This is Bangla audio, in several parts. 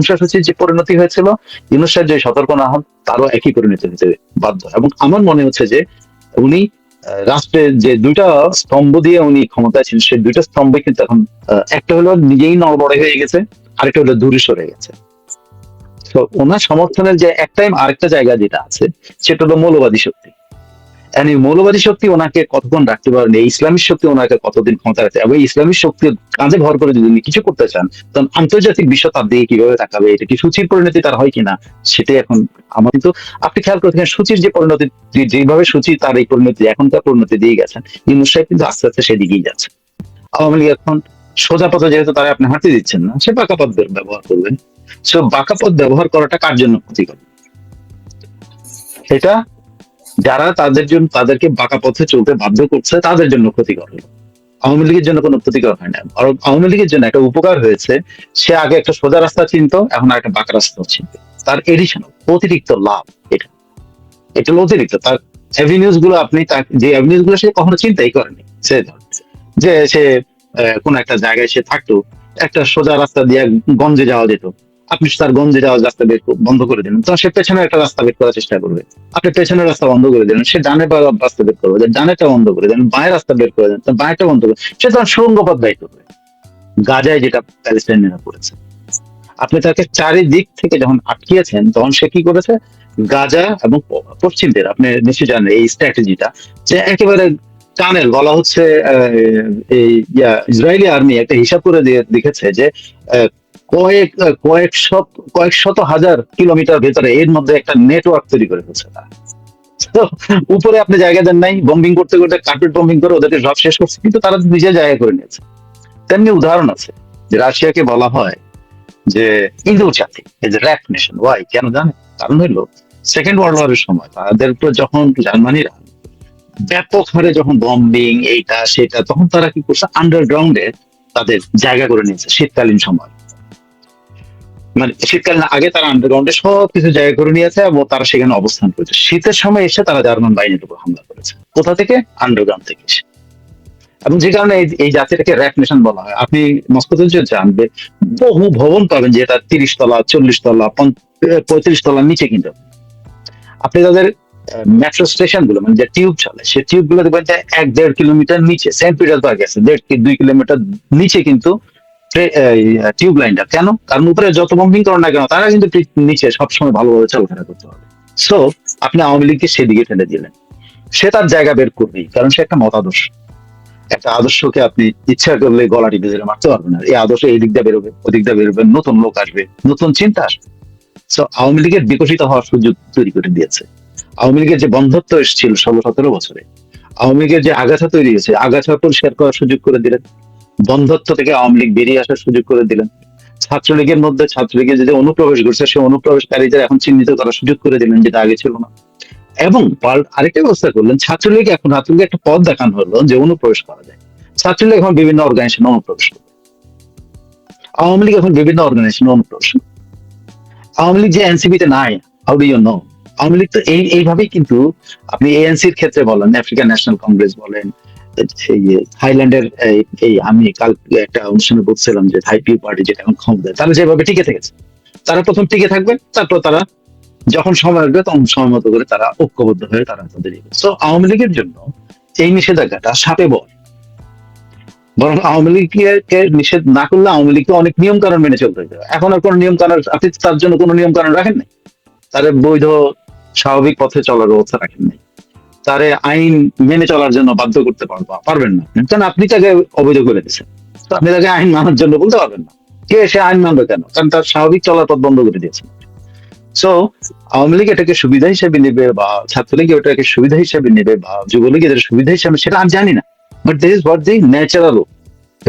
ধ্বংসাসূচির যে পরিণতি হয়েছিল ইউনুস যে সতর্ক না হন, তারও একই পরিণতি হতে বাধ্য। এবং আমার মনে হচ্ছে যে উনি রাষ্ট্রের যে দুইটা স্তম্ভ দিয়ে উনি ক্ষমতায় ছিলেন, সেই দুইটা স্তম্ভে কিন্তু এখন একটা হলো নিজেই নড়বড়ে হয়ে গেছে, আরেকটা হলো দূরে সরে গেছে। তো ওনার সমর্থনের যে এক টাইম আরেকটা জায়গা যেটা আছে, সেটা হলো মৌলবাদী শক্তি। এই মৌলবাদী শক্তি ওনাকে কতক্ষণ রাখতে পারেন? এই ইসলামিক শক্তি ওনাকে কতদিন ক্ষমতা রাখতে এবং এই ইসলামিক শক্তির কাজে ভর করে যদি উনি কিছু করতে চান, তখন আন্তর্জাতিক বিশ্ব তার দিকে কীভাবে তাকাবে? এটা কি সুচির পরিণতি তার হয় কিনা? সেটাই এখন আমার কিন্তু আপনি খেয়াল করে দেখেন, সুচির যে পরিণতি যেভাবে সুচি তার এই পরিণতি এখনকার পরিণতি দিয়ে গেছেন ইউনুস সাহেব কিন্তু আস্তে আস্তে সেদিকেই যাচ্ছে। আওয়ামী লীগ এখন সোজা পথে যেহেতু তারা আপনি হাঁটতে দিচ্ছেন না, সে বাঁকা পথ ব্যবহার করবেন। সো বাঁকা পথ ব্যবহার করাটা কার জন্য ক্ষতিকর? এটা যারা তাদের জন্য, তাদেরকে বাঁকা পথে চলতে বাধ্য করছে, তাদের জন্য ক্ষতিকর হলো। আওয়ামী লীগের জন্য কোনো ক্ষতিকর হয় না। আওয়ামী লীগের জন্য একটা উপকার হয়েছে, সে আগে একটা সোজা রাস্তা চিনতো, এখন একটা বাঁকা রাস্তা চিনবে তার এডিশনাল অতিরিক্ত লাভ এটা। এটা অতিরিক্ত। তার অ্যাভিনিউজগুলো আপনি যে অ্যাভিনিউজগুলো সে কখনো চিন্তাই করেনি, সে যে সে কোন একটা জায়গায় সে থাকতো, একটা সোজা রাস্তা দিয়ে গঞ্জে যাওয়া যেত। আপনি তার গঞ্জে যাওয়ার রাস্তা বের বন্ধ করে দিলেন। তখন সে পেছনে একটা রাস্তা বের করার চেষ্টা করবে। আপনি পেছনের রাস্তা বন্ধ করে দিলেন, সে ডানে রাস্তা বের করবে। ডানেটা বন্ধ করে দেন, বাঁয়ের রাস্তা বের করে দেন বাঁয়েটা বন্ধ করে সে তখন সুরঙ্গ পথ ব্যয় করবে। গাজায় যেটা প্যালেস্টাইনিরা করেছে। আপনি তাকে চারিদিক থেকে যখন আটকিয়েছেন, তখন সে কি করেছে? গাজা এবং পশ্চিমদের, আপনি নিশ্চয়ই জানেন এই স্ট্র্যাটেজিটা, যে একেবারে টানেল বলা হচ্ছে এই ইসরায়েলি আর্মি একটা হিসাব করে দিয়ে দেখেছে যে কয়েক কয়েক শত কয়েক শত হাজার কিলোমিটার ভেতরে এর মধ্যে একটা নেটওয়ার্ক তৈরি করে ফেলছে তারা। তো উপরে আপনি জায়গা দেন নাই বম্বিং করতে করতে কার্পেট বম্বিং করে ওদেরকে সব শেষ করছে, কিন্তু তারা নিজে জায়গা করে নিয়েছে। তেমনি উদাহরণ আছে যে রাশিয়াকে বলা হয় যে ইঁদুর জাতি যে র্যাপ নেশন ওয়াই কেন জানে কারণ হলো সেকেন্ড ওয়ার্ল্ড ওয়ারের সময় তাদের উপর যখন জার্মানিরা ব্যাপক হারে যখন বম্বিং এইটা, সেটা, তখন তারা কি করছে আন্ডারগ্রাউন্ডে তাদের জায়গা করে নিয়েছে শীতকালীন সময়। মানে শীতকালীন আগে তারা আন্ডারগ্রাউন্ডে সব কিছু জায়গা করে নিয়েছে এবং তারা সেখানে অবস্থান করেছে। শীতের সময় এসে তারা জার্মান বাহিনীর উপর হামলা করেছে। কোথা থেকে? আন্ডারগ্রাউন্ড থেকে এসে। এবং যে কারণে এই- জাতিটাকে র্যাপ নেশন বলা হয়। আপনি মস্কোতে যে জানবে, বহু ভবন পাবেন যেটা তিরিশ তলা, চল্লিশ তলা পঁয়ত্রিশ তলার নিচে কিন্তু। আপনি তাদের মেট্রো স্টেশনগুলো মানে যে টিউব চলে সেই টিউবগুলো দেখবেন এক দেড় কিলোমিটার নিচে সেন্ট পিটার্সবার্গ আছে দেড় দুই কিলোমিটার নিচে কিন্তু টিউব লাইনটা কেন? কারণ উপরে যত বম্বিং করেন না কেন, তারা কিন্তু নিচে সবসময় ভালোভাবে চলাফেরা করতে হবে। সো আপনি আওয়ামী লীগকে সেদিকে ঠেলে দিলেন। সে তার জায়গা বের করবেই, কারণ সে একটা মতাদর্শ। একটা আদর্শকে আপনি ইচ্ছা করলে গলা টিপে ধরে মারতে পারবেন না। এই আদর্শ এই দিকটা বেরোবে ওই দিকটা বেরোবে, নতুন লোক আসবে, নতুন চিন্তা আসবে। সো আওয়ামী লীগের বিকশিত হওয়ার সুযোগ তৈরি করে দিয়েছে। আওয়ামী লীগের যে বন্ধত্ব এসেছিল ষোলো সতেরো বছরে, আওয়ামী লীগের যে আগাছা তৈরি হয়েছে আগাছা পরিষ্কার করার সুযোগ করে দিলেন। বন্ধত্ব থেকে আওয়ামী লীগ বেরিয়ে আসার সুযোগ করে দিলেন। ছাত্রলীগের মধ্যে ছাত্রলীগের যে অনুপ্রবেশ ঘটছে, সেই অনুপ্রবেশকারীদের এখন চিহ্নিত করার সুযোগ করে দিলেন যেটা আগে ছিল না। এবং আরেকটা ব্যবস্থা করলেন, ছাত্রলীগ এখন ছাত্রলীগ একটা পথ দেখানো হলো যে অনুপ্রবেশ করা যায়। ছাত্রলীগ এখন বিভিন্ন অর্গানাইজেশন অনুপ্রবেশ করবে। আওয়ামী লীগ এখন বিভিন্ন অর্গানাইজেশন অনুপ্রবেশ। আওয়ামী লীগ যে এনসিপি তে নাই how do you know Awami League তো এই এইভাবেই কিন্তু আপনি এএনসির ক্ষেত্রে বলেন আফ্রিকান ন্যাশনাল কংগ্রেস বলেন এই- আমি কাল একটা অনুষ্ঠানে বলছিলাম যে পার্টি যেটা এখন ক্ষমতায় তারা যেভাবে টিকে থেকেছে তারা প্রথম টিকে থাকবে, তারপর তারা যখন সময় আসবে তখন সময় মতো করে তারা ঐক্যবদ্ধ হয়ে তারা তাদের সো আওয়ামী লীগের জন্য এই নিষেধাজ্ঞাটা সাপে বল। বরং আওয়ামী লীগকে নিষেধ না করলে আওয়ামী লীগকে অনেক নিয়ম কানুন মেনে চলতে হবে। এখন আর কোনো নিয়ম কানুন আপনি তার জন্য কোনো নিয়ম কানুন রাখেন নাই? তার বৈধ, স্বাভাবিক পথে চলার ব্যবস্থা রাখেন নাই। তারে আইন মেনে চলার জন্য বাধ্য করতে পারব, পারবেন না। কারণ আপনি তাকে অবৈধ করে দিচ্ছেন আপনি তাকে আইন মানার জন্য বলতে পারবেন না। কে সে আইন মানবে কেন? কারণ তার স্বাভাবিক চলার পথ বন্ধ করে দিয়েছেন। সো আওয়ামী লীগ এটাকে সুবিধা হিসেবে নেবে বা ছাত্রলীগ এটাকে সুবিধা হিসেবে নেবে বা যুবলীগ এদের সুবিধা হিসেবে সেটা আমি জানি না। But this is what the natural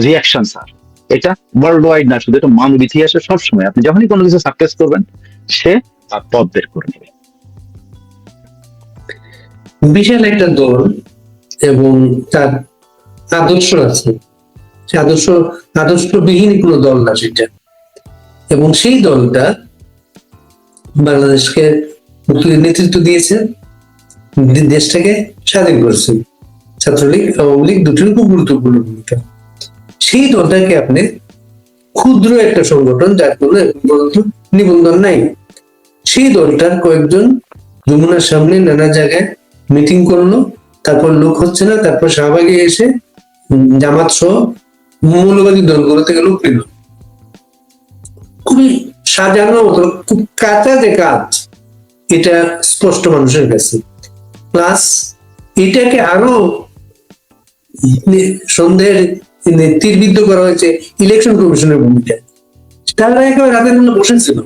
reaction sir এটা ওয়ার্ল্ড ওয়াইড না, শুধু এটা মানব ইতিহাসে সবসময়। আপনি যখনই কোনো কিছু সাকসেস করবেন, সে তার পথ বের করে নেবে। বিশাল একটা দল এবং তার আদর্শ আছে। সে আদর্শ, আদর্শবিহীন কোনো দল না সেটা। এবং সেই দলটা বাংলাদেশকে নেতৃত্ব দিয়েছে দেশটাকে স্বাধীন করেছে। ছাত্রলীগ, আওয়ামী লীগ দুটির খুব গুরুত্বপূর্ণ ভূমিকা। সেই দলটাকে আপনি ক্ষুদ্র একটা সংগঠন, যার কোনো নিবন্ধন নাই। সেই দলটার কয়েকজন যমুনার সামনে নানা জায়গায় মিটিং করল, তারপর লোক হচ্ছে না, তারপর শাহবাগে এসে জামাত সহ মৌলবাদী দলগুলো থেকে লোক নিল খুবই সাজানো মতো, খুব কাঁচা যে কাজ, এটা স্পষ্ট মানুষের কাছে। প্লাস এটাকে আরও সন্দেহের নে- করা হয়েছে ইলেকশন কমিশনের ভূমিকা তারা একেবারে রাতের মধ্যে বসেছিল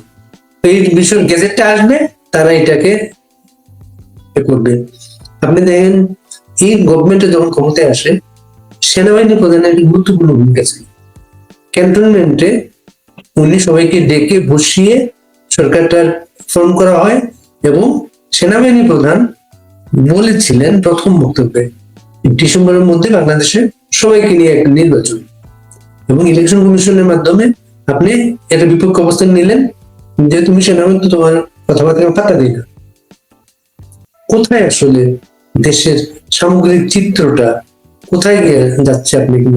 এই বিষয় গেজেটটা আসবে, তারা এটাকে করবে। আপনি দেখেন, এই গভর্নমেন্টে যখন ক্ষমতায় আসে, সেনাবাহিনী প্রধানের একটি গুরুত্বপূর্ণ ভূমিকা ছিল। ক্যান্টনমেন্টে উনি সবাইকে ডেকে বসিয়ে সরকারটার ফর্ম করা হয় এবং সেনাবাহিনী প্রধান বলেছিলেন প্রথম বক্তব্যে, ডিসেম্বরের মধ্যে বাংলাদেশে সবাইকে নিয়ে একটা নির্বাচন এবং ইলেকশন কমিশনের মাধ্যমে আপনি একটা বিপক্ষ অবস্থান নিলেন যে তুমি সেনাবাহিনী, তোমার কথাবার্তা পাত্তা দিই না। কোথায় আসলে দেশের সামগ্রিক চিত্রটা কোথায় গিয়ে যাচ্ছে আপনি কি?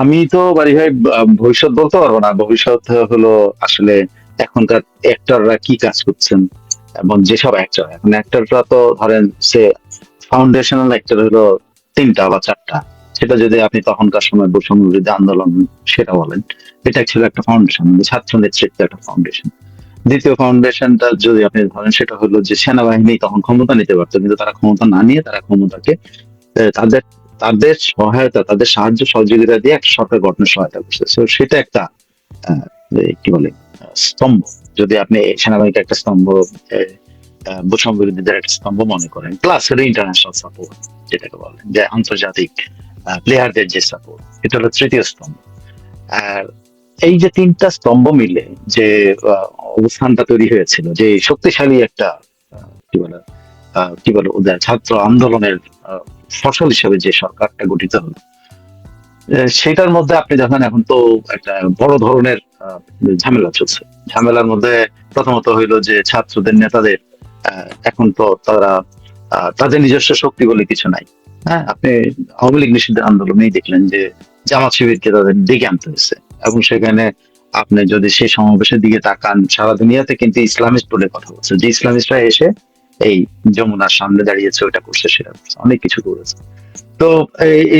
আমি তো বাড়ি ভাই ভবিষ্যৎ বলতে পারব না। ভবিষ্যৎ হলো আসলে এখনকার অ্যাক্টররা কি কাজ করছেন এবং যেসব অ্যাক্টর এখন অ্যাক্টররা তো ধরেন, সে ফাউন্ডেশনাল অ্যাক্টর হলো তিনটা বা চারটা। সেটা যদি আপনি তখনকার সময় বৈষম্য বিরোধী আন্দোলন, সেটা বলেন, এটা ছিল একটা ফাউন্ডেশন ছাত্র নেতৃত্ব একটা ফাউন্ডেশন দ্বিতীয় ফাউন্ডেশনটা যদি আপনি ধরেন সেটা হলো যে সেনাবাহিনী তখন ক্ষমতা নিতে পারতো কিন্তু তারা ক্ষমতা না নিয়ে তারা ক্ষমতাকে তাদের তাদের সহায়তা তাদের সাহায্য সহযোগিতা দিয়ে একটা সরকার গঠনের সহায়তা করছে। So, সেটা একটা কি বলে স্তম্ভ। যদি আপনি সেনাবাহিনীকে একটা স্তম্ভ বৈষম্য বিরোধীদের একটা স্তম্ভ মনে করেন প্লাস হলো ইন্টারন্যাশনাল সাপোর্ট যেটাকে বলেন যে আন্তর্জাতিক প্লেয়ারদের যে সাপোর্ট এটা হলো তৃতীয় স্তম্ভ। আর এই যে তিনটা স্তম্ভ মিলে যে অবস্থানটা তৈরি হয়েছিল, যে শক্তিশালী একটা কি বলে কি বলে ছাত্র আন্দোলনের ফসল হিসেবে যে সরকারটা গঠিত হলো সেটার মধ্যে আপনি দেখেন এখন তো একটা বড় ধরনের ঝামেলা চলছে। ঝামেলার মধ্যে প্রথমত হইল যে ছাত্রদের, নেতাদের এখন তো তারা তাদের নিজস্ব শক্তি বলে কিছু নাই। হ্যাঁ আপনি আওয়ামী লীগ নিষিদ্ধের আন্দোলনেই দেখলেন যে জামাত শিবিরকে তাদের ডেকে আনতে হয়েছে। এবং সেখানে আপনি যদি সেই সমাবেশের দিকে তাকান, সারা দুনিয়াতে কিন্তু ইসলামিস্ট বলে কথা বলছে। যে ইসলামিস্টরা এসে এই যমুনার সামনে দাঁড়িয়েছে ওটা করছে, সেটা অনেক কিছু করেছে। তো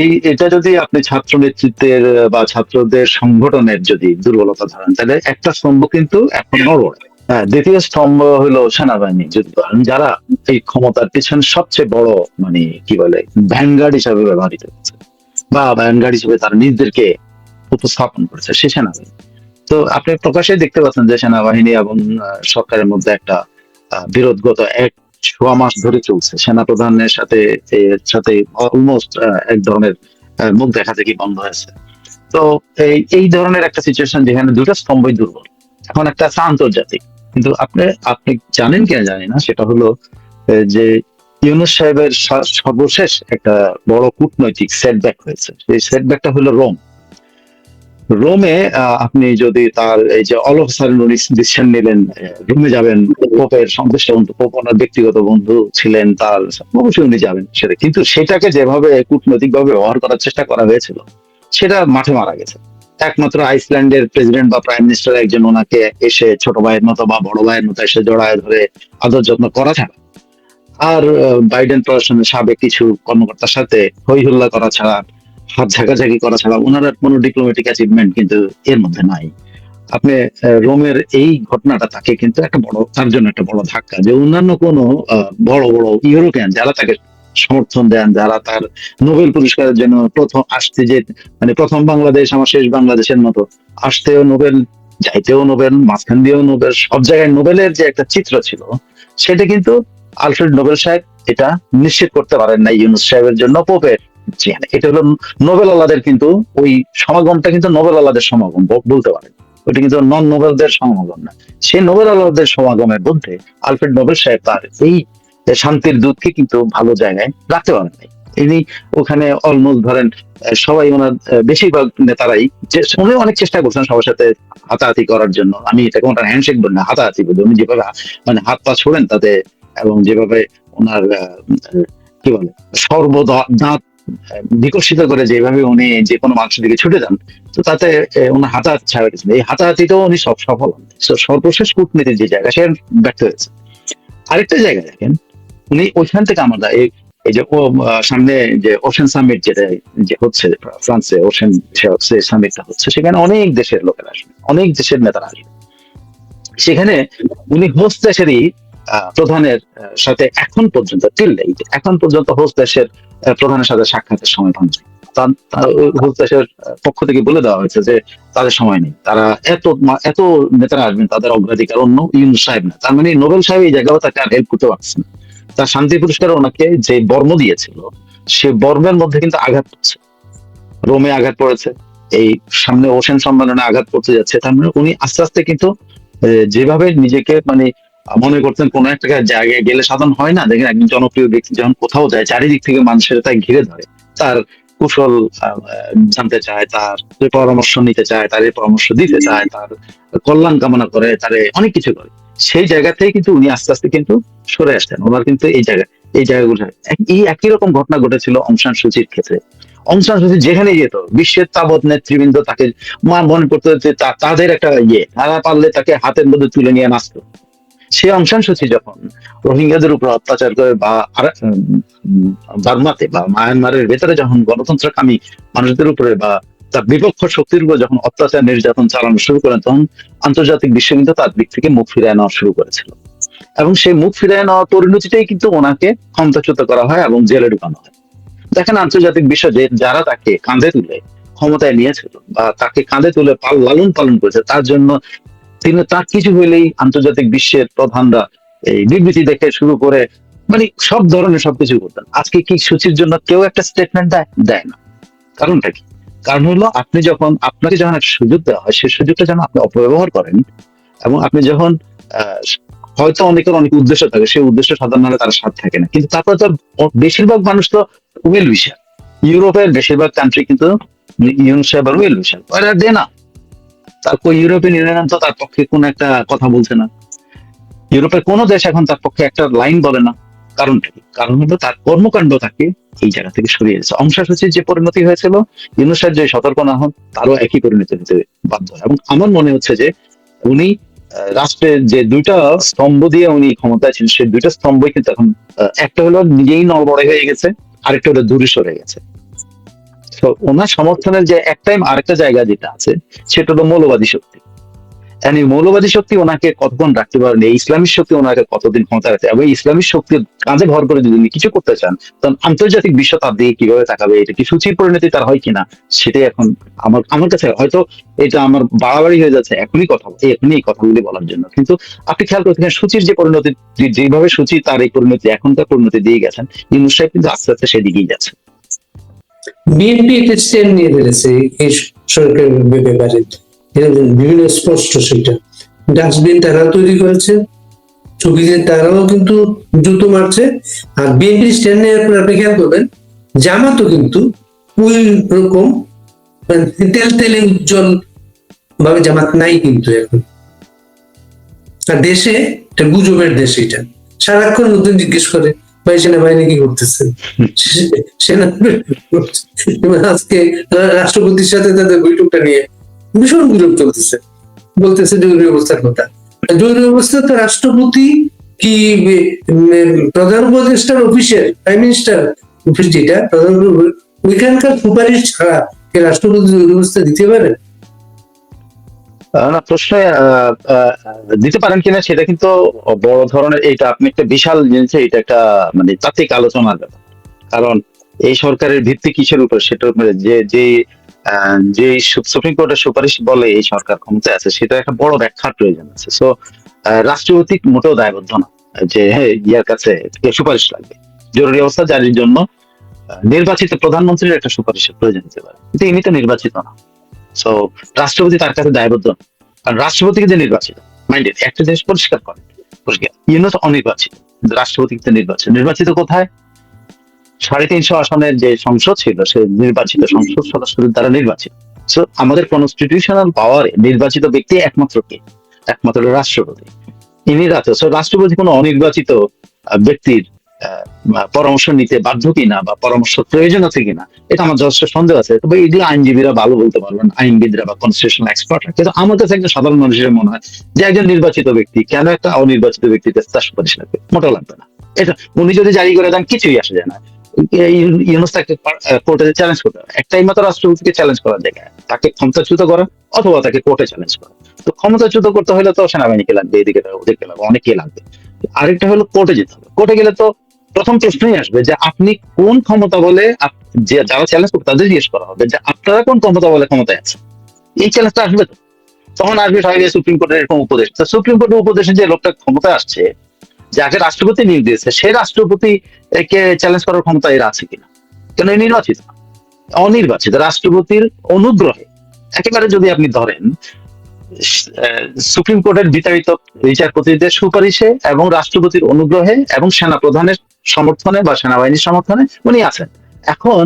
এই এটা যদি আপনি ছাত্র নেতৃত্বের বা ছাত্রদের সংগঠনের যদি দুর্বলতা ধরেন, তাহলে একটা স্তম্ভ কিন্তু এখন হ্যাঁ দ্বিতীয় স্তম্ভ হলো সেনাবাহিনী যারা এই ক্ষমতার পিছনে সবচেয়ে বড় মানে কি বলে ভ্যানগার্ড হিসাবে ব্যবহৃত হচ্ছে। বা ভ্যানগার্ড হিসেবে তারা নিজেদেরকে উপস্থাপন করেছে, সে সেনাবাহিনী। তো আপনি প্রকাশ্যে দেখতে পাচ্ছেন যে সেনাবাহিনী এবং সরকারের মধ্যে একটা বিরোধগত এক ছোয়া মাস ধরে চলছে। সেনা প্রধানের সাথে সাথে অলমোস্ট এক ধরনের মুখ দেখা দেখি বন্ধ হয়েছে। তো এই এই ধরনের একটা সিচুয়েশন যেখানে দুটো স্তম্ভই দুর্বল। এখন একটা আছে আন্তর্জাতিক। কিন্তু আপনি আপনি জানেন কিনা জানি না, সেটা হলো যে ইউনুস সাহেবের সর্বশেষ একটা বড় কূটনৈতিক সেটব্যাক হয়েছে। সেই সেটব্যাকটা হলো রোম। রোমে আপনি যদি তার এই যে অল অফ ডিসিশন নিলেন রোমে যাবেন, পোপের সন্তুষ্ট পোপ ওনার ব্যক্তিগত বন্ধু ছিলেন, তার অবশ্যই উনি যাবেন সেটা। কিন্তু সেটাকে যেভাবে কূটনৈতিক ভাবে ব্যবহার করার চেষ্টা করা হয়েছিল, সেটা মাঠে মারা গেছে। একমাত্র আইসল্যান্ডের প্রেসিডেন্ট বা প্রাইম মিনিস্টার একজন ওনাকে এসে ছোট ভাইয়ের মতো বা বড় ভাইয়ের মতো এসে জড়ায় ধরে আদর যত্ন করা ছাড়া, আর বাইডেন প্রশাসনের সাবেক কিছু কর্মকর্তার সাথে হই হুল্লা করা ছাড়া হাত ঝাঁকাঝাঁকি করা ছাড়া ওনার আর কোনো ডিপ্লোম্যাটিক অ্যাচিভমেন্ট কিন্তু এর মধ্যে নাই। আপনি রোমের এই ঘটনাটা তাকে কিন্তু একটা বড়, তার জন্য একটা বড় ধাক্কা যে অন্যান্য কোনো বড় বড় ইউরোপিয়ান যারা তাকে সমর্থন দেন, যারা তার নোবেল পুরস্কারের জন্য প্রথম আসতে যে মানে প্রথম বাংলাদেশ, আমার শেষ বাংলাদেশের মতো আসতেও নোবেল, যাইতেও নোবেল, মাঝখান দিয়েও নোবেল, সব জায়গায় নোবেলের যে একটা চিত্র ছিল, সেটা কিন্তু আলফ্রেড নোবেল সাহেব এটা নিশ্চিত করতে পারেন না ইউনুস সাহেবের জন্য, পোপের চেন এটা হলো নোবেল আলাদের কিন্তু ওই সমাগমটা কিন্তু নোবেল আলাদের সমাগম বলতে পারেন। ওটা কিন্তু নন নোবেলদের সমাগম না। সেই নোবেল আলাদের সমাগমের মধ্যে আলফ্রেড নোবেল সাহেব তার এই শান্তির দূতকে কিন্তু ভালো জায়গায় রাখতে পারেন নাই। ইনি ওখানে অলমোস্ট ধরেন সবাই ওনার বেশিরভাগ নেতারাই যে উনি অনেক চেষ্টা করছেন সবার সাথে হাতাহাতি করার জন্য। আমি এটাকে ওনার হ্যান্ডশেক বলি না, হাতাহাতি বলি। উনি যেভাবে মানে হাত পা ছোড়েন তাতে এবং যেভাবে ওনার কি বলে সর্বদাঁত বিকশিত করে যেভাবে উনি যে কোনো মানুষের দিকে ছুটে যান, তো তাতে ওনার হাতাহাতি ছাড়া গেছেন এই হাতাহাতিতেও উনি সব সফল হন। সর্বশেষ কূটনীতির যে জায়গা, সে ব্যর্থ হয়েছে। আরেকটা জায়গা দেখেন, উনি ওইখান থেকে আমরা এই এই যে সামনে যে ওশেন সামিট যেটা, যে হচ্ছে, ফ্রান্সে ওশেন হচ্ছে সামিটটা হচ্ছে, সেখানে অনেক দেশের লোকেরা আসবে, অনেক দেশের নেতারা আসবে। সেখানে উনি হোস্ট দেশেরই প্রধানের সাথে এখন পর্যন্ত টিল এখন পর্যন্ত হোস্ট দেশের প্রধানের সাথে সাক্ষাতের সময় পান হোস্ট দেশের পক্ষ থেকে বলে দেওয়া হয়েছে যে তাদের সময় নেই। তারা এত এত নেতারা আসবেন, তাদের অগ্রাধিকার অন্য ইউন সাহেব না। তার মানে নোবেল সাহেব এই জায়গাও তাকে হেল্প করতে পারছে না। তার শান্তি পুরস্কার ওনাকে যে বর্ম দিয়েছিল, সে বর্মের মধ্যে কিন্তু আঘাত পড়ছে রোমে আঘাত পড়েছে, এই সামনে ওশেন সম্মেলনে আঘাত পড়তে যাচ্ছে। তার মানে উনি আস্তে আস্তে কিন্তু যেভাবে নিজেকে মানে মনে করতেন কোন একটা জায়গায় গেলে সাধারণ হয় না? দেখেন একজন জনপ্রিয় ব্যক্তি যখন কোথাও যায়, চারিদিক থেকে মানুষের তাই ঘিরে ধরে। তার কুশল জানতে চায়, তার পরামর্শ নিতে চায়, তার পরামর্শ দিতে চায়, তার কল্যাণ কামনা করে, তার অনেক কিছু করে। সেই জায়গাতেই কিন্তু উনি আস্তে আস্তে কিন্তু সরে আসতেন ওনার কিন্তু এই জায়গা, এই জায়গাগুলো। এই একই রকম ঘটনা ঘটেছিল অংশান সূচির ক্ষেত্রে। অংশান সূচি যেখানে যেত, বিশ্বের তাবৎ নেতৃবৃন্দ তাকে মনে করতো তাদের একটা ইয়ে। তারা পারলে তাকে হাতের মধ্যে তুলে নিয়ে নাচতো। সে অংশান সূচি যখন রোহিঙ্গাদের উপর অত্যাচার করে বা বার্মাতে বা মায়ানমারের ভেতরে যখন গণতন্ত্রকামী মানুষদের উপরে বা তার বিপক্ষ শক্তির উপর যখন অত্যাচার, নির্যাতন চালানো শুরু করেন তখন আন্তর্জাতিক বিশ্ব কিন্তু তার দিক থেকে মুখ ফিরিয়ে নেওয়া শুরু করেছিল। এবং সেই মুখ ফিরিয়ে নেওয়ার পরিণতিটাই কিন্তু ওনাকে ক্ষমতাচ্যুত করা হয় এবং জেলে ঢুকানো হয়। দেখেন আন্তর্জাতিক বিশ্ব যে যারা তাকে কাঁধে তুলে ক্ষমতায় নিয়েছিল বা তাকে কাঁধে তুলে লালন পালন করেছে, তার জন্য তিনি তার কিছু হইলেই আন্তর্জাতিক বিশ্বের প্রধানরা এই বিবৃতি দেখে শুরু করে মানে সব ধরনের সবকিছু করতেন। আজকে কি সূচির জন্য কেউ একটা স্টেটমেন্ট দেয়? দেয় না। কারণটা কি? কারণ হলো আপনি যখন আপনাকে যখন একটা সুযোগ দেওয়া হয় সেই সুযোগটা যেন আপনি অপব্যবহার করেন এবং আপনি যখন হয়তো অনেকের অনেক উদ্দেশ্য থাকে, সেই উদ্দেশ্য সাধারণ হলে তার স্বাদ থাকে না। কিন্তু তারপরে তো বেশিরভাগ মানুষ তো ওয়েল উইশার ইউরোপের বেশিরভাগ কান্ট্রি কিন্তু ইউন সাহেব আর ওয়েল উইশার ওরা দে না। তার কই ইউরোপিয়ান ইউনিয়ন তো তার পক্ষে কোনো একটা কথা বলছে না। ইউরোপের কোনো দেশ এখন তার পক্ষে একটা লাইন বলে না। কারণটা কি কারণ হলো তার কর্মকাণ্ড তাকে এই জায়গা থেকে সরিয়ে দিয়েছে। অংশাসূচির যে পরিণতি হয়েছিল, ইউনুসের যে সতর্ক না হন, তারও একই পরিণতি হতে বাধ্য। এবং আমার মনে হচ্ছে যে উনি রাষ্ট্রের যে দুইটা স্তম্ভ দিয়ে উনি ক্ষমতায় ছিলেন, সেই দুইটা স্তম্ভই কিন্তু এখন একটা হলো নিজেই নড়বড়ে হয়ে গেছে, আরেকটা হলো দূরে সরে গেছে। ওনার সমর্থনের যে এক টাইম আরেকটা জায়গা যেটা আছে, সেটা হলো মৌলবাদী শক্তি। এই মৌলবাদী শক্তি ওনাকে কতক্ষণ রাখতে পারেন? এই ইসলামী শক্তি ওনাকে কতদিন ক্ষমতা রাখতে এবং ইসলামী শক্তির কাঁধে ভর করে যদি কিছু করতে চান, তখন আন্তর্জাতিক বিশ্ব তার দিকে কীভাবে তাকাবে? এটা কি সূচির পরিণতি তার হয় কিনা? সেটাই এখন আমার আমার কাছে হয়তো এটা আমার বাড়াবাড়ি হয়ে যাচ্ছে। এখনই কথা এখনই এই কথাগুলি বলার জন্য। কিন্তু আপনি খেয়াল করতে সূচির যে পরিণতি যেভাবে সূচি তার এই পরিণতি, এখনকার পরিণতি দিয়ে গেছেন, ইউনুস কিন্তু আস্তে আস্তে সেদিকেই যাচ্ছে। বিএনপি একটা স্ট্যান্ড নিয়ে ফেলেছে এই সরকারের ব্যাপারে বিভিন্ন স্পষ্ট সেটা। ডাস্টবিন তারা তৈরি করেছে ছবিতে তারাও কিন্তু জুতো মারছে। আর বিএনপি স্ট্যান্ড পর আপনি খেয়াল করবেন, জামাতও কিন্তু ওই রকম মানে তেল তেলে উজ্জ্বল ভাবে জামাত নাই কিন্তু এখন। আর দেশে গুজবের দেশ এটা। সারাক্ষণ নতুন জিজ্ঞেস করে ভাই সেনাবাহিনী কি করতেছে? আজকে রাষ্ট্রপতির সাথে তাদের বৈঠকটা নিয়ে ভীষণ চলতেছে। বলতেছে জরুরি অবস্থার কথা। জরুরি অবস্থা তো রাষ্ট্রপতি কি প্রধান উপদেষ্টার অফিসের প্রাইম মিনিস্টার অফিস যেটা প্রধান ওইখানকার সুপারিশ ছাড়া রাষ্ট্রপতি জরুরি অবস্থা দিতে পারে না দিতে পারেন কিনা সেটা কিন্তু বড় ধরনের এটা আপনি একটা বিশাল জিনিস এটা একটা মানে তাত্ত্বিক আলোচনার ব্যাপার। কারণ এই সরকারের ভিত্তি কিসের উপর সেটার উপরে যে যে যে সুপ্রিম কোর্টের সুপারিশ বলে এই সরকার ক্ষমতায় আছে সেটা একটা বড় ব্যাখ্যার প্রয়োজন আছে। সো রাষ্ট্রপতি মোটেও দায়বদ্ধ না যে হ্যাঁ, ইয়ার কাছে সুপারিশ লাগবে। জরুরি অবস্থা জারির জন্য নির্বাচিত প্রধানমন্ত্রীর একটা সুপারিশের প্রয়োজন হতে পারে। কিন্তু তো নির্বাচিত না। সো রাষ্ট্রপতি তার কাছে দায়বদ্ধ। কারণ রাষ্ট্রপতিকে যে নির্বাচিত। মাইন্ডেড একটা জিনিস পরিষ্কার করে, পরিষ্কার। ইউনুস অনির্বাচিত। কিন্তু রাষ্ট্রপতি কিন্তু নির্বাচিত। নির্বাচিত কোথায়? সাড়ে তিনশো আসনের যে সংসদ ছিল, সে নির্বাচিত সংসদ সদস্যদের দ্বারা নির্বাচিত। সো আমাদের কনস্টিটিউশনাল পাওয়ারে নির্বাচিত ব্যক্তি একমাত্র কে? একমাত্র রাষ্ট্রপতি। ইনি রাষ্ট্রপতি কোনো অনির্বাচিত ব্যক্তির পরামর্শ নিতে বাধ্য কিনা বা পরামর্শ প্রয়োজন আছে কিনা, এটা আমার যথেষ্ট সন্দেহ আছে। তবে এগুলো আইনজীবীরা ভালো বলতে পারবেন, আইনবিদরা বা কনস্টিটিউশনাল এক্সপার্ট কিন্তু আমার কাছে একজন সাধারণ মানুষের মনে হয় যে একজন নির্বাচিত ব্যক্তি কেন একটা অনির্বাচিত ব্যক্তিতে তার সুপারিশ লাগবে? মোটা লাগবে না। এটা উনি যদি জারি করে দেন, কিছুই আসে যায় না। কোর্টে চ্যালেঞ্জ করতে একটাই মাত্র রাষ্ট্রপতিকে চ্যালেঞ্জ করার জায়গায়। তাকে ক্ষমতাচ্যুত করা অথবা তাকে কোর্টে চ্যালেঞ্জ করা তো ক্ষমতাচ্যুত করতে হলে তো সেনাবাহিনীকে লাগবে, এদিকে ওদেরকে লাগবে অনেকে লাগবে। আরেকটা হলো কোর্টে যেতে হবে। কোর্টে গেলে তো প্রথম প্রশ্নই আসবে যে আপনি কোন ক্ষমতা বলে যে যারা চ্যালেঞ্জ করবে তাদের জিজ্ঞেস করা হবে যে আপনারা কোন ক্ষমতা বলে ক্ষমতায় আছে এই চ্যালেঞ্জটা আসবে তো? তখন আসবে সবাই সুপ্রিম কোর্টের এরকম উপদেশ। তো সুপ্রিম কোর্টের উপদেশে যে লোকটা ক্ষমতায় আসছে, যাকে রাষ্ট্রপতি নিয়োগ দিয়েছে, সে রাষ্ট্রপতি কে চ্যালেঞ্জ করার ক্ষমতা এর আছে কিনা? কেন নির্বাচিত? অনির্বাচিত। রাষ্ট্রপতির অনুগ্রহে। একেবারে যদি আপনি ধরেন সুপ্রিম কোর্টের বিতাড়িত বিচারপতিদের সুপারিশে এবং রাষ্ট্রপতির অনুগ্রহে এবং সেনা প্রধানের সমর্থনে বা সেনাবাহিনীর সমর্থনে উনি আছেন। এখন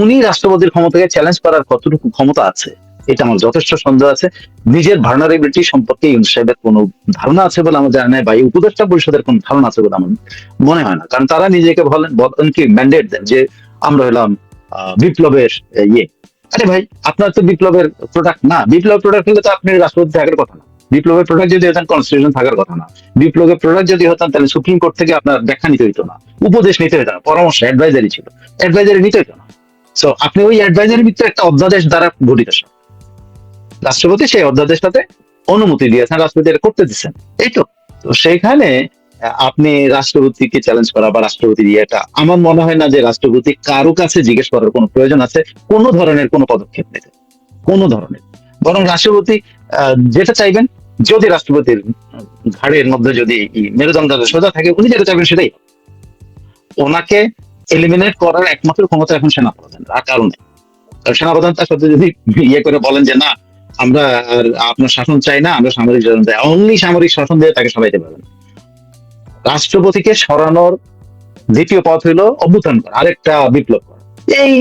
উনি রাষ্ট্রপতির ক্ষমতাকে চ্যালেঞ্জ করার কতটুকু ক্ষমতা আছে, এটা আমার যথেষ্ট সন্দেহ আছে। নিজের ভার্নারেবিলিটি সম্পর্কে ইউনুস সাহেবের কোনো ধারণা আছে বলে আমার জানা নাই বা উপদেষ্টা পরিষদের কোনো ধারণা আছে বলে আমার মনে হয় না। কারণ তারা নিজেকে বলেন বলেন কি ম্যান্ডেট দেন যে আমরা হলাম বিপ্লবের ইয়ে। আরে ভাই, আপনার তো বিপ্লবের প্রোডাক্ট না। বিপ্লব প্রোডাক্ট হলে তো আপনি রাষ্ট্রপতি থাকার কথা না। বিপ্লবের প্রোডাক্ট যদি হতেন কনস্টিটিউশন থাকার কথা না। বিপ্লবের প্রোডাক্ট যদি হতেন, তাহলে সুপ্রিম কোর্ট থেকে আপনার ব্যাখ্যা নিতে হইতো না। উপদেশ নিতে হইতো না, পরামর্শ অ্যাডভাইজারি ছিল। অ্যাডভাইজারি নিতে হইতো না। সো আপনি ওই অ্যাডভাইজারির ভিতরে একটা অধ্যাদেশ দ্বারা গঠিত রাষ্ট্রপতি সেই অধ্যাদেশটাতে অনুমতি দিয়েছেন, রাষ্ট্রপতি এটা করতে দিচ্ছেন এই তো। তো সেইখানে আপনি রাষ্ট্রপতিকে চ্যালেঞ্জ করা বা রাষ্ট্রপতির ইয়েটা, আমার মনে হয় না যে রাষ্ট্রপতি কারও কাছে জিজ্ঞেস করার কোনো প্রয়োজন আছে, কোনো ধরনের কোনো পদক্ষেপ নিতে। কোনো ধরনের। বরং রাষ্ট্রপতি যেটা চাইবেন, যদি রাষ্ট্রপতির ঘাড়ের মধ্যে যদি মেরুদণ্ড সোজা থাকে, উনি যেটা চাইবেন সেটাই। ওনাকে এলিমিনেট করার একমাত্র ক্ষমতা এখন সেনাপ্রধান আর কারণে। সেনাপ্রধান তার সাথে যদি ইয়ে করে বলেন যে, না, আমরা আপনার শাসন চাই না, আমরা সামরিক শাসন চাই। অনলি সামরিক শাসন দিয়ে তাকে সবাইতে পারবেন। রাষ্ট্রপতিকে সরানোর দ্বিতীয় পথ হইল অভ্যুত্থান করা, আরেকটা বিপ্লব করা। এই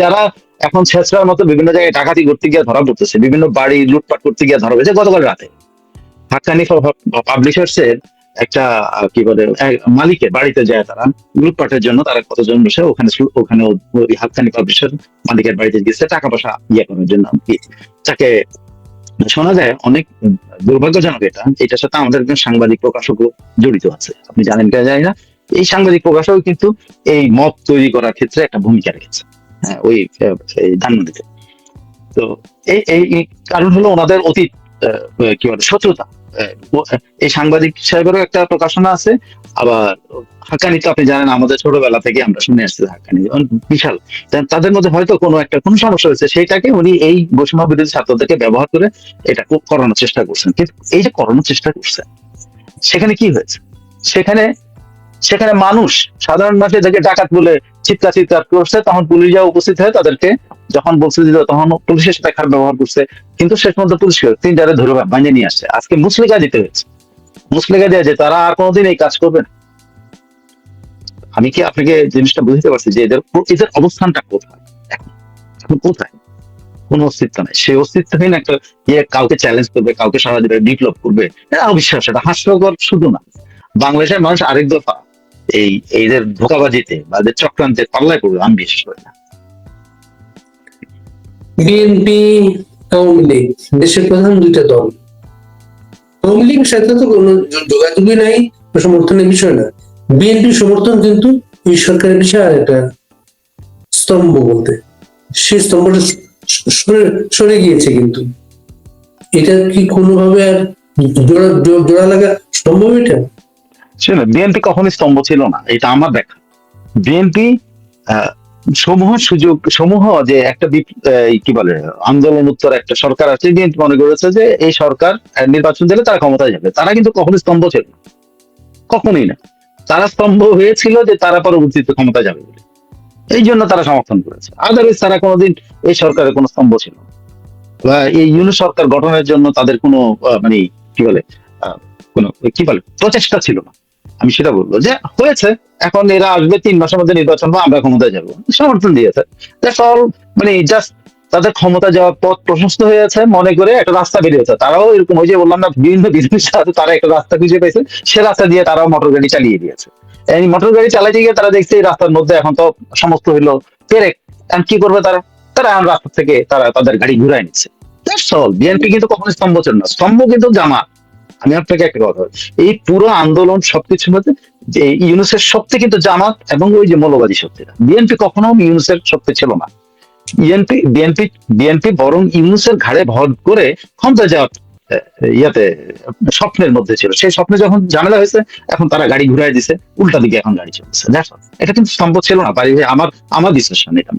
যারা এখন ছেঁচড়ার মতো বিভিন্ন জায়গায় ডাকাতি করতে গিয়ে ধরা পড়তেছে। বিভিন্ন বাড়ি লুটপাট করতে গিয়ে ধরা পড়েছে গতকাল রাতে। হাক্কানি পাবলিশার্স এর একটা কি বলে মালিকের বাড়িতে যায় তারা। লুটপাটের জন্য তারা কতজন বসে ওখানে ওখানে হাক্কানি পাবলিশার মালিকের বাড়িতে টাকা পয়সা ইয়ে করার জন্য তাকে শোনা যায়, অনেক দুর্ভাগ্যজনক এটা। এটার সাথে আমাদের একজন সাংবাদিক প্রকাশকও জড়িত আছে। আপনি জানেন কিনা জানি না। এই সাংবাদিক প্রকাশক কিন্তু এই মত তৈরি করার ক্ষেত্রে একটা ভূমিকা রেখেছে। হ্যাঁ ওই তো এই এই কারণ হলো ওনাদের অতীত কি বলে, শত্রুতা। এই সাংবাদিক সাহেবেরও একটা প্রকাশনা আছে, আবার হাক্কানি তো আপনি জানেন, আমাদের ছোটবেলা থেকে আমরা শুনে আসছি হাক্কানি বিশাল। তাদের মধ্যে হয়তো কোনো একটা, কোনো সমস্যা হয়েছে সেটাকে উনি এই বৈষম্য বিরোধী ছাত্রদেরকে ব্যবহার করে এটা করানোর চেষ্টা করছেন। কিন্তু এই যে করানোর চেষ্টা করছেন, সেখানে কি হয়েছে? সেখানে সেখানে মানুষ সাধারণ মানুষ এদেরকে ডাকাত বলে চিৎকার চিৎকার করছে, তখন পুলিশ যা উপস্থিত হয়ে তাদেরকে। যখন বলছে যে তখন পুলিশের সাথে খারাপ ব্যবহার করছে। কিন্তু শেষ পর্যন্ত পুলিশ তিনটারে ধরে বাঁধে নিয়ে আসছে। আজকে মুসলিকা দিতে হয়েছে মুসলিকা দেওয়া যে তারা আর কোনোদিন এই কাজ করবে না। আমি কি আপনাকে জিনিসটা বুঝতে পারছি যে এদের এদের অবস্থানটা কোথায়? কোথায়? কোনো অস্তিত্ব নাই। সেই অস্তিত্বহীন একটা ইয়ে কাউকে চ্যালেঞ্জ করবে, কাউকে সারা দেবে, বিপ্লব করবে। এটা অবিশ্বাস এটা হাস্যকর শুধু না। বাংলাদেশের মানুষ আরেক দফা এই এদের ধোকাবাজিতে বা এদের চক্রান্তে পাল্লায় পড়বে আমি বিশ্বাস করি না। বিএনপি আওয়ামী লীগ দেশের প্রধান দুইটা দল। আওয়ামী সাথে তো কোনো যোগাযোগই নাই সমর্থনের বিষয় না। বিএনপির সমর্থন কিন্তু এই সরকারের আর একটা স্তম্ভ বলতে। সেই স্তম্ভটা সরে গিয়েছে কিন্তু। এটা কি কোনোভাবে আর জোড়া জোড়া লাগা সম্ভব এটা? ছিল। বিএনপি কখনই স্তম্ভ ছিল না, এটা আমার ব্যাখ্যা বিএনপি সমূহ সুযোগ, সমূহ যে একটা কি বলে, আন্দোলন উত্তর একটা সরকার আছে বিএনপি মনে করেছে যে এই সরকার নির্বাচন দিলে তারা ক্ষমতায় যাবে। তারা কিন্তু কখনোই স্তম্ভ ছিল কখনোই না। তারা স্তম্ভ হয়েছিল যে তারা পরবর্তীতে ক্ষমতায় যাবে বলে। এই জন্য তারা সমর্থন করেছে। আদারওয়াইজ তারা কোনোদিন এই সরকারের কোনো স্তম্ভ ছিল। বা এই ইউনি সরকার গঠনের জন্য তাদের কোনো মানে কি বলে কোনো, কি বলে, প্রচেষ্টা ছিল না। আমি সেটা বলব যে হয়েছে। এখন এরা আসবে তিন মাসের মধ্যে নির্বাচন বা আমরা ক্ষমতায় যাব। সমর্থন দিয়েছে। মানে জাস্ট তাদের ক্ষমতা যাওয়ার পথ প্রশস্ত হয়েছে মনে করে একটা রাস্তা বেরিয়েছে। তারাও এরকম ওই যে বললাম না, বিভিন্ন বিজনেস সাথে তারা একটা রাস্তা খুঁজে পেয়েছে। সে রাস্তা দিয়ে তারাও মোটর গাড়ি চালিয়ে দিয়েছে। এই মোটর গাড়ি চালাইতে গিয়ে তারা দেখছে এই রাস্তার মধ্যে এখন তো সমস্ত হইল পেরেক। এখন কি করবে তারা? তারা এখন রাস্তা থেকে তারা তাদের গাড়ি ঘুরাই নিচ্ছে। বিএনপি কিন্তু কখনো স্তম্ভ ছিল না। স্তম্ভ কিন্তু জামা আমি আপনাকে একটা কথা। এই পুরো আন্দোলন সবকিছুর মধ্যে যে ইউনুসের শক্তি কিন্তু জামাত এবং ওই যে মৌলবাদী শক্তিটা বিএনপি কখনো ইউনুসের শক্তি ছিল না। বিএনপি বিএনপি বিএনপি বরং ইউনুসের ঘাড়ে ভর করে ক্ষমতা যাওয়ার ইয়াতে স্বপ্নের মধ্যে ছিল। সেই স্বপ্নে যখন ঝামেলা হয়েছে, এখন তারা গাড়ি ঘুরাই দিছে, উল্টা দিকে এখন গাড়ি চলছে all. এটা কিন্তু সম্ভব ছিল না। পারি আমার আমার বিশ্লেষণ এটা।